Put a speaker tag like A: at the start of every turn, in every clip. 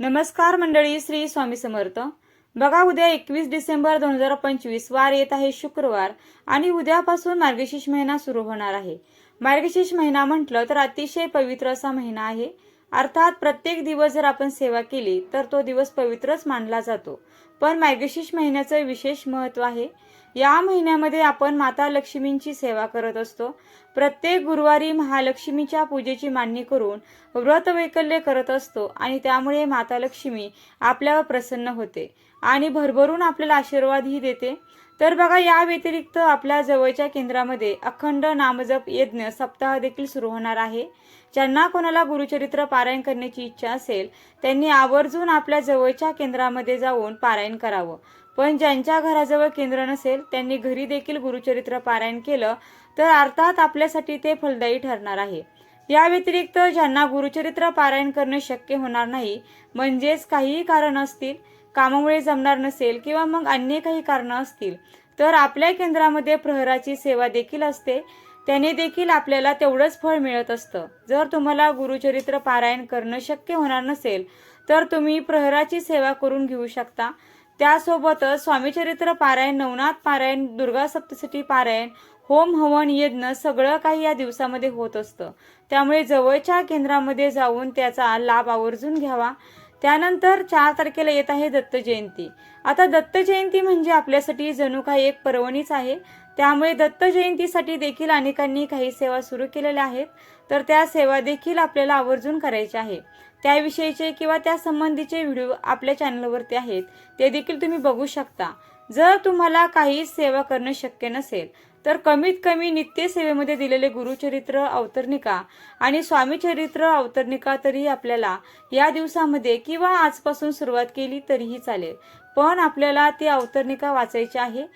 A: नमस्कार मंडळी श्री स्वामी समर्थ. बघा उद्या एकवीस डिसेंबर दोन हजार पंचवीस वार येत आहे शुक्रवार आणि उद्यापासून मार्गशीर्ष महिना सुरू होणार आहे. मार्गशीर्ष महिना म्हटलं तर अतिशय पवित्र असा महिना आहे. अर्थात प्रत्येक दिवस जर आपण सेवा केली तर तो दिवस पवित्रच मानला जातो. पण मार्गशीर्ष महिन्याचं विशेष महत्त्व आहे. या महिन्यामध्ये आपण माता लक्ष्मींची सेवा करत असतो. प्रत्येक गुरुवारी महालक्ष्मीच्या पूजेची मांडणी करून व्रत वैकल्य करत असतो आणि त्यामुळे माता लक्ष्मी आपल्यावर प्रसन्न होते आणि भरभरून आपल्याला आशीर्वादही देते. तर बघा या व्यतिरिक्त आपल्या जवळच्या केंद्रामध्ये अखंड नामजप यज्ञ सप्ताह देखील सुरू होणार आहे. ज्यांना कोणाला गुरुचरित्र पारायण करण्याची इच्छा असेल त्यांनी आवर्जून आपल्या जवळच्या केंद्रामध्ये जाऊन पारायण करावं. पण ज्यांच्या घराजवळ केंद्र नसेल त्यांनी घरी देखील गुरुचरित्र पारायण केलं तर अर्थात आपल्यासाठी ते फलदायी ठरणार आहे. या व्यतिरिक्त ज्यांना गुरुचरित्र पारायण करणं शक्य होणार नाही म्हणजेच काहीही कारण असतील कामामुळे जमणार नसेल किंवा मग अन्य काही कारणं असतील तर आपल्या केंद्रामध्ये प्रहराची सेवा देखील असते. त्याने देखील आपल्याला तेवढंच फळ मिळत असतं. जर तुम्हाला गुरुचरित्र पारायण करणं शक्य होणार नसेल तर तुम्ही प्रहराची सेवा करून घेऊ शकता. त्यासोबतच स्वामीचरित्र पारायण नवनाथ पारायण दुर्गा सप्तशती पारायण होम हवन यज्ञ सगळं काही या दिवसामध्ये होत असतं. त्यामुळे जवळच्या केंद्रामध्ये जाऊन त्याचा लाभ आवर्जून घ्यावा. त्यानंतर चार तारखेला येत आहे दत्त जयंती. आता दत्त जयंती म्हणजे आपल्यासाठी जणू काही एक पर्वणीच आहे. त्यामुळे दत्त जयंतीसाठी देखील अनेकांनी काही सेवा सुरू केलेल्या आहेत. तर त्या सेवा देखील आपल्याला आवर्जून करायच्या आहे त्याविषयीचे किंवा त्या संबंधीचे व्हिडिओ आपल्या चॅनलवरती आहेत. ते देखील तुम्ही बघू शकता. जर तुम्हाला काही सेवा करणे शक्य नसेल तर कमीत कमी नित्य सेवेमध्ये दिलेले गुरुचरित्र अवतरणिका आणि स्वामीचरित्र अवतरणिका तरी आपल्याला या दिवसामध्ये किंवा आजपासून सुरुवात केली तरीही चालेल. पण आपल्याला ती अवतरणिका वाचायची आहे.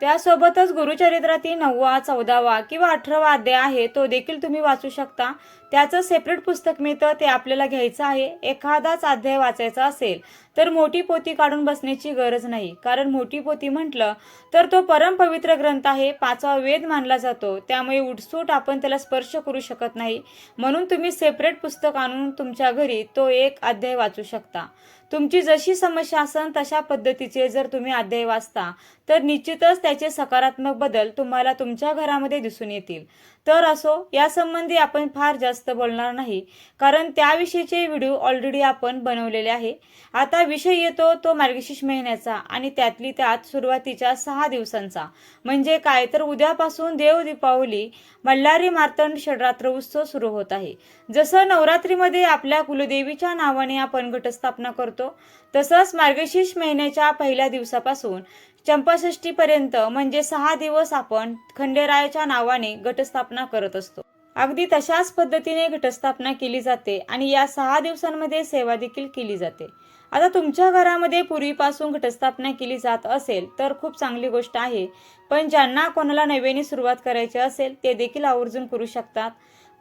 A: त्यासोबतच गुरुचरित्रातील नववा चौदावा किंवा अठरावा अध्याय आहे तो देखील तुम्ही वाचू शकता. त्याचं सेपरेट पुस्तक मिळतं ते आपल्याला घ्यायचं आहे. एखादाच अध्याय वाचायचा असेल तर मोठी पोती काढून बसण्याची गरज नाही. कारण मोठी पोती म्हटलं तर तो परमपवित्र ग्रंथ आहे. पाचवा वेद मानला जातो. त्यामुळे उठसूट आपण त्याला स्पर्श करू शकत नाही. म्हणून तुम्ही सेपरेट पुस्तक आणून तुमच्या घरी तो एक अध्याय वाचू शकता. तुमची जशी समस्या असन तशा पद्धतीचे जर तुम्ही अध्याय वाचता तर निश्चितच त्याचे सकारात्मक बदल तुम्हाला तुमच्या घरामध्ये दिसून येतील. तर असो यासंबंधी आपण फार जास्त बोलणार नाही. कारण त्याविषयीचे व्हिडिओ ऑलरेडी आपण बनवलेले आहे. आता विषय येतो तो मार्गशीर्ष महिन्याचा आणि त्यातली त्यात सुरुवातीच्या सहा दिवसांचा. म्हणजे काय तर उद्यापासून देव दीपावली मल्हारी मार्तंड षडरात्र उत्सव सुरू होत आहे. जसं नवरात्रीमध्ये आपल्या कुलदेवीच्या नावाने आपण घटस्थापना करतो तसंच मार्गशीर्ष महिन्याच्या पहिल्या दिवसापासून चंपाषष्टीपर्यंत म्हणजे सहा दिवस आपण खंडेरायाच्या नावाने घटस्थापना करत असतो. अगदी तशाच पद्धतीने घटस्थापना केली जाते आणि या सहा दिवसांमध्ये सेवा देखील केली जाते. आता तुमच्या घरामध्ये पूर्वीपासून घटस्थापना केली जात असेल तर खूप चांगली गोष्ट आहे. पण ज्यांना कोणाला नव्याने सुरुवात करायची असेल ते देखील आवर्जून करू शकतात.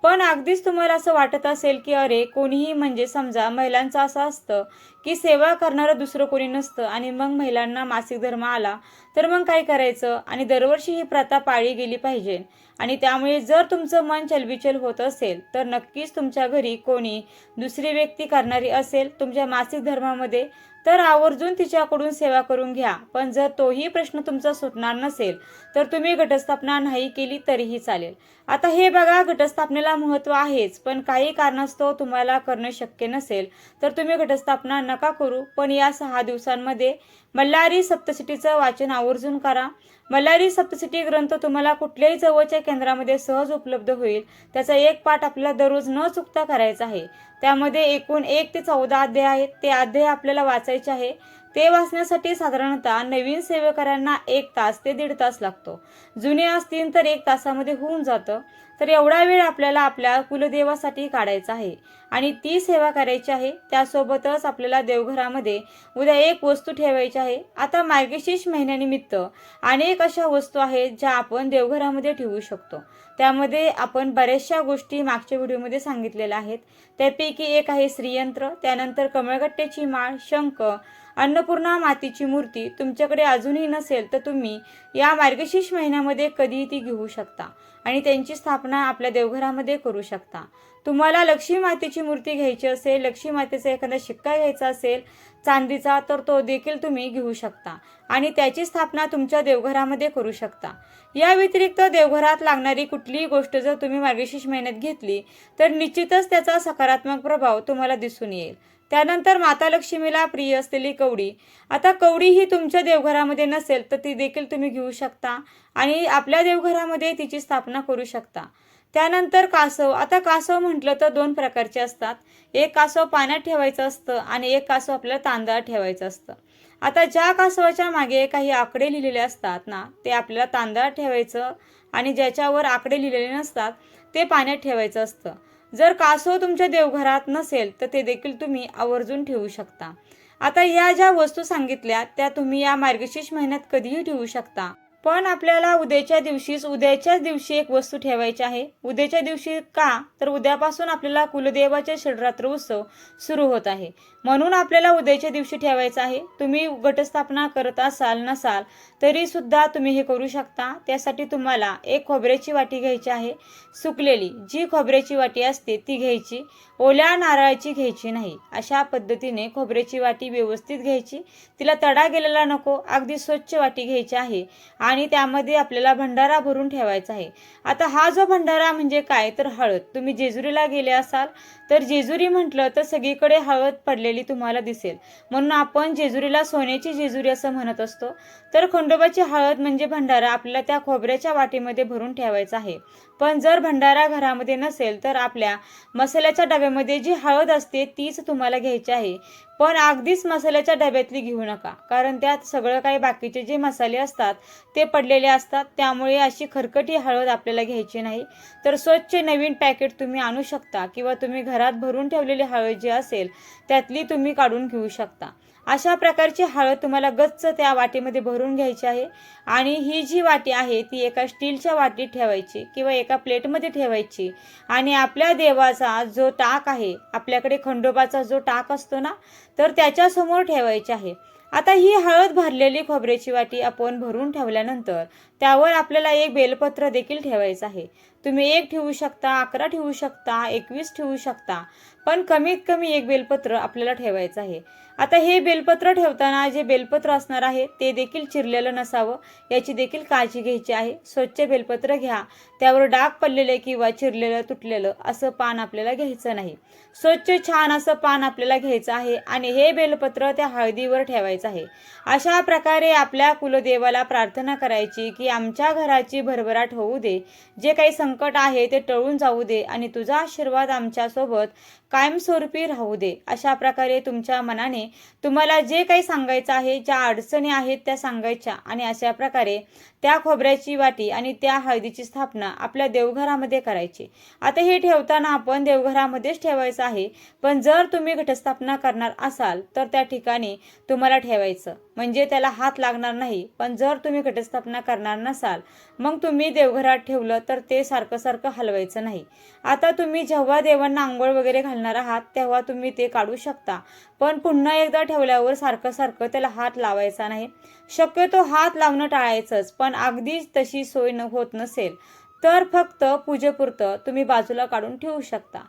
A: पण अगदीच तुम्हाला असं वाटत असेल की अरे कोणीही म्हणजे समजा महिलांचं असं असतं की सेवा करणारं दुसरं कोणी नसतं आणि मग महिलांना मासिक धर्म आला तर मग काय करायचं? आणि दरवर्षी ही प्रथा पाळली गेली पाहिजे. आणि त्यामुळे जर तुमचं मन चलबिचल होत असेल तर नक्कीच तुमच्या घरी कोणी दुसरी व्यक्ती करणारी असेल तुमच्या मासिक धर्मामध्ये. तर आवर्जून तिच्याकडून सेवा करून घ्या. पण जर तोही प्रश्न तुमचा सुटणार नसेल तर तुम्ही घटस्थापना नाही केली तरीही चालेल. आता हे बघा घटस्थापनेला महत्त्व आहेच पण काही कारणास्तव तुम्हाला करणं शक्य नसेल तर तुम्ही घटस्थापना नका करू. पण या सहा दिवसांमध्ये मल्हारी सप्तसिटीचं वाचन आवर्जून करा. मल्हारी सप्तसिटी ग्रंथ तुम्हाला कुठल्याही जवळच्या केंद्रामध्ये सहज उपलब्ध होईल. त्याचा एक पाठ आपल्याला दररोज न चुकता करायचा आहे. त्यामध्ये एकूण एक ते चौदा अध्याय आहेत. ते अध्याय आपल्याला वाचायचे आहे. ते वाचण्यासाठी साधारणतः नवीन सेवेकऱ्यांना एक तास ते दीड तास लागतो. जुने असतील तर एक तासामध्ये होऊन जातं. तर एवढा वेळ आपल्याला आपल्या कुलदेवासाठी काढायचा आहे. आणि ती सेवा करायची आहे त्यासोबतच आपल्याला देवघरामध्ये उद्या एक वस्तू ठेवायची आहे. आता मार्गशीर्ष महिन्यानिमित्त अनेक अशा वस्तू आहेत ज्या आपण देवघरामध्ये ठेवू शकतो. त्यामध्ये आपण बऱ्याचशा गोष्टी मागच्या व्हिडिओमध्ये सांगितलेल्या आहेत. त्यापैकी एक आहे श्रीयंत्र त्यानंतर कमळगट्ट्याची माळ शंख अन्नपूर्णा मातीची मूर्ती तुमच्याकडे अजूनही नसेल तर तुम्ही या मार्गशीर्ष महिन्यामध्ये कधीही ती घेऊ शकता आणि त्यांची स्थापना आपल्या देवघरामध्ये करू शकता. तुम्हाला लक्ष्मी मातेची मूर्ती घ्यायची असेल लक्ष्मी मातेचा एखादा शिक्का घ्यायचा असेल चांदीचा तर तो देखील तुम्ही घेऊ शकता आणि त्याची स्थापना तुमच्या देवघरामध्ये करू शकता. या व्यतिरिक्त देवघरात लागणारी कुठलीही गोष्ट जर तुम्ही मार्गशीर्ष महिन्यात घेतली तर निश्चितच त्याचा सकारात्मक प्रभाव तुम्हाला दिसून येईल. त्यानंतर माता लक्ष्मीला प्रिय असलेली कवडी. आता कवडी ही तुमच्या देवघरामध्ये नसेल तर ती देखील तुम्ही घेऊ शकता आणि आपल्या देवघरामध्ये तिची स्थापना करू शकता. त्यानंतर कासव. आता कासव म्हटलं तर दोन प्रकारचे असतात. एक कासव पाण्यात ठेवायचं असतं आणि एक कासव आपल्याला तांदळात ठेवायचं असतं. आता ज्या कासवाच्या मागे काही आकडे लिहिलेले असतात ना ते आपल्याला तांदळात ठेवायचं आणि ज्याच्यावर आकडे लिहिलेले नसतात ते पाण्यात ठेवायचं असतं. जर कासव तुमच्या देवघरात नसेल तर ते देखील तुम्ही आवर्जून ठेवू शकता. आता या ज्या वस्तू सांगितल्या त्या तुम्ही या मार्गशीर्ष महिन्यात कधीही ठेवू शकता. पण आपल्याला उद्याच्या दिवशीच उद्याच्याच दिवशी एक वस्तू ठेवायची आहे. उद्याच्या दिवशी का? तर उद्यापासून आपल्याला कुलदेवाचे षडरात्र उत्सव सुरू होत आहे. म्हणून आपल्याला उद्याच्या दिवशी ठेवायचं आहे. तुम्ही घटस्थापना करत असाल नसाल तरी सुद्धा तुम्ही हे करू शकता. त्यासाठी तुम्हाला एक खोबऱ्याची वाटी घ्यायची आहे. सुकलेली जी खोबऱ्याची वाटी असते ती घ्यायची. ओल्या नारळाची घ्यायची नाही. अशा पद्धतीने खोबऱ्याची वाटी व्यवस्थित घ्यायची. तिला तडा गेलेला नको. अगदी स्वच्छ वाटी घ्यायची आहे. आणि त्यामध्ये आपल्याला भंडारा भरून ठेवायचा आहे. आता हा जो भंडारा म्हणजे काय? तर हळद. तुम्ही जेजुरीला गेले असाल तर जेजुरी म्हटलं तर सगळीकडे हळद पडलेली तुम्हाला दिसेल. म्हणून आपण जेजुरीला सोन्याची जेजुरी असं म्हणत असतो. तर खंडोबाची हळद म्हणजे भंडारा आपल्याला त्या खोबऱ्याच्या वाटीमध्ये भरून ठेवायचा आहे. पण जर भंडारा घरामध्ये नसेल तर आपल्या मसाल्याच्या डब्यामध्ये जी हळद असते तीच तुम्हाला घ्यायची आहे. पण अगदीच मसाल्याच्या डब्यातली घेऊ नका. कारण त्यात सगळं काही बाकीचे जे मसाले असतात ते पडलेले असतात त्यामुळे अशी खरकटी हळद आपल्याला घ्यायची नाही. तर स्वच्छ नवीन पॅकेट तुम्ही आणू शकता किंवा तुम्ही घरात भरून ठेवलेली हळद जी असेल त्यातली तुम्ही काढून घेऊ शकता. अशा प्रकारची हळद तुम्हाला गच्च त्या वाटीमध्ये भरून घ्यायची आहे आणि ही जी वाटी आहे ती एका स्टीलच्या वाटीत ठेवायची किंवा एका प्लेटमध्ये ठेवायची. आणि आपल्या देवाचा जो टाक आहे आपल्याकडे खंडोबाचा जो टाक असतो ना तर त्याच्यासमोर ठेवायची आहे. आता ही हळद भरलेली खोबऱ्याची वाटी आपण भरून ठेवल्यानंतर त्यावर आपल्याला एक बेलपत्र देखील ठेवायचं आहे. तुम्ही एक ठेवू शकता अकरा ठेवू शकता एकवीस ठेवू शकता. पण कमीत कमी एक बेलपत्र आपल्याला ठेवायचं आहे. आता हे बेलपत्र ठेवताना जे बेलपत्र असणार आहे ते देखील चिरलेलं नसावं. याची देखील काळजी घ्यायची आहे. स्वच्छ बेलपत्र घ्या. त्यावर डाग पडलेले किंवा चिरलेलं तुटलेलं असं पान आपल्याला घ्यायचं नाही. स्वच्छ छान असं पान आपल्याला घ्यायचं आहे आणि हे बेलपत्र त्या हळदीवर ठेवायचं आहे. अशा प्रकारे आपल्या कुलदेवाला प्रार्थना करायची की आमच्या घराची भरभराट होऊ दे. जे काही संग संकट आहे ते टळून जाऊ दे आणि तुझा आशीर्वाद आमच्यासोबत कायमस्वरूपी राहू दे. अशा प्रकारे तुमच्या मनाने तुम्हाला जे काही सांगायचं आहे ज्या अडचणी आहेत त्या सांगायच्या आणि अशा प्रकारे त्या खोबऱ्याची वाटी आणि त्या हळदीची स्थापना आपल्या देवघरामध्ये करायची. आता हे ठेवताना आपण देवघरामध्येच ठेवायचं आहे. पण जर तुम्ही घटस्थापना करणार असाल तर त्या ठिकाणी तुम्हाला ठेवायचं. म्हणजे त्याला हात लागणार नाही. पण जर तुम्ही घटस्थापना करणार नसाल मग तुम्ही देवघरात ठेवलं तर ते सारखं सारखं हलवायचं नाही. आता तुम्ही जेव्हा देवांना आंघोळ वगैरे घालणार आहात तेव्हा तुम्ही ते काढू शकता. पण पुन्हा एकदा ठेवल्यावर सारखं सारखं त्याला हात लावायचा नाही. शक्यतो हात लावणं टाळायचंच पण अगदीच तशी सोय न होत नसेल तर फक्त पूजेपुरतं तुम्ही बाजूला काढून ठेवू शकता.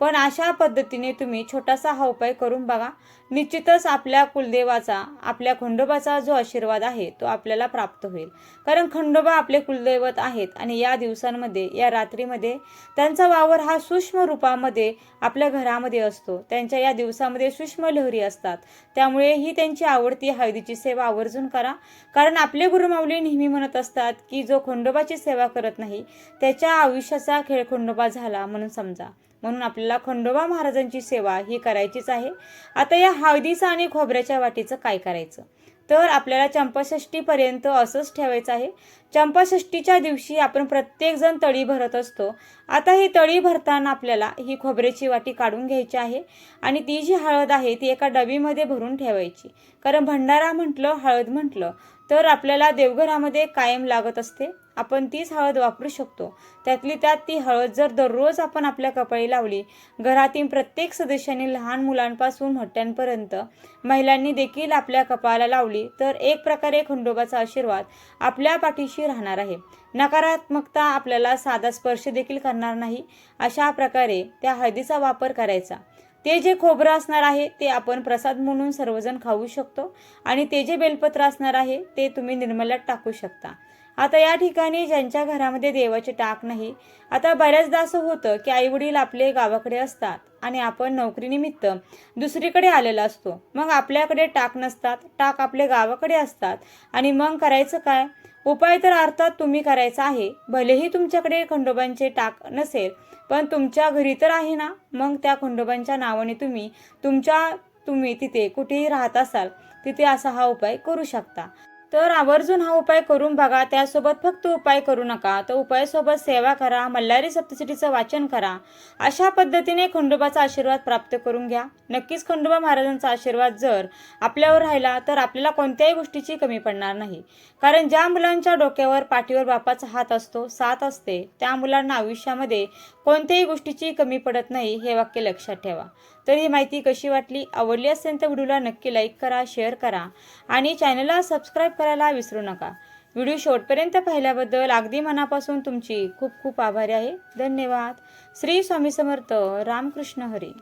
A: पण अशा पद्धतीने तुम्ही छोटासा हा उपाय करून बघा. निश्चितच आपल्या कुलदेवाचा आपल्या खंडोबाचा जो आशीर्वाद आहे तो आपल्याला प्राप्त होईल. कारण खंडोबा आपले कुलदैवत आहेत आणि या दिवसांमध्ये या रात्रीमध्ये त्यांचा वावर हा सूक्ष्म रूपामध्ये आपल्या घरामध्ये असतो. त्यांच्या या दिवसामध्ये सूक्ष्म लहरी असतात. त्यामुळे ही त्यांची आवडती हळदीची सेवा आवर्जून करा. कारण आपले गुरुमाऊली नेहमी म्हणत असतात की जो खंडोबाची सेवा करत नाही त्याच्या आयुष्याचा खेळ खंडोबा झाला म्हणून समजा. म्हणून आपल्याला खंडोबा महाराजांची सेवा ही करायचीच आहे. आता या हळदीचं आणि खोबऱ्याच्या वाटीचं काय करायचं? तर आपल्याला चंपाषष्टीपर्यंत असंच ठेवायचं आहे. चंपाषष्टीच्या दिवशी आपण प्रत्येकजण तळी भरत असतो. आता ही तळी भरताना आपल्याला ही खोबऱ्याची वाटी काढून घ्यायची आहे आणि ती जी हळद आहे ती एका डबीमध्ये भरून ठेवायची. कारण भंडारा म्हटलं हळद म्हटलं तर आपल्याला देवघरामध्ये कायम लागत असते. आपण तीच हळद वापरू शकतो. त्यातली त्यात ती हळद जर दररोज आपण आपल्या कपाळी लावली घरातील प्रत्येक सदस्याने लहान मुलांपासून मोठ्यांपर्यंत महिलांनी देखील आपल्या कपाळाला लावली तर एक प्रकारे खंडोबाचा आशीर्वाद आपल्या पाठीशी अशी राहणार आहे. नकारात्मकता आपल्याला साधा स्पर्श देखील करणार नाही. अशा प्रकारे त्या हळदीचा वापर करायचा. ते जे खोबरं असणार आहे ते आपण प्रसाद म्हणून सर्वजण खाऊ शकतो. आणि ते जे बेलपत्र असणार आहे ते तुम्ही निर्मल्यात टाकू शकता. आता या ठिकाणी ज्यांच्या घरामध्ये देवाचे टाक नाही आता बऱ्याचदा असं होतं की आईवडील आपले गावाकडे असतात आणि आपण नोकरीनिमित्त दुसरीकडे आलेला असतो. मग आपल्याकडे टाक नसतात टाक आपले गावाकडे असतात. आणि मग करायचं काय? उपाय तर अर्थात तुम्ही करायचा आहे. भलेही तुमच्याकडे खंडोबांचे टाक नसेल पण तुमच्या घरी तर आहे ना? मग त्या खंडोबांच्या नावाने तुम्ही तुमच्या तुम्ही तिथे कुठेही राहत असाल तिथे असा हा उपाय करू शकता. तर आवर्जून हा उपाय करून बघा त्यासोबत फक्त उपाय करू नका. तर उपायासोबत सेवा करा मल्हारी सप्तशतीचं वाचन करा. अशा पद्धतीने खंडोबाचा आशीर्वाद प्राप्त करून घ्या. नक्कीच खंडोबा महाराजांचा आशीर्वाद जर आपल्यावर राहिला तर आपल्याला कोणत्याही गोष्टीची कमी पडणार नाही. कारण ज्या मुलांच्या डोक्यावर पाठीवर बापाचा हात असतो साथ असते त्या मुलांना आयुष्यामध्ये कोणत्याही गोष्टीची कमी पडत नाही हे वाक्य लक्षात ठेवा. तर ही माहिती कशी वाटली आवडली असेल तर व्हिडिओला नक्की लाईक करा शेअर करा आणि चॅनलला सबस्क्राईब करायला विसरू नका. व्हिडिओ शेवटपर्यंत पाहिल्याबद्दल अगदी मनापासून तुमची खूप खूप आभारी आहे. धन्यवाद. श्री स्वामी समर्थ. रामकृष्ण हरी.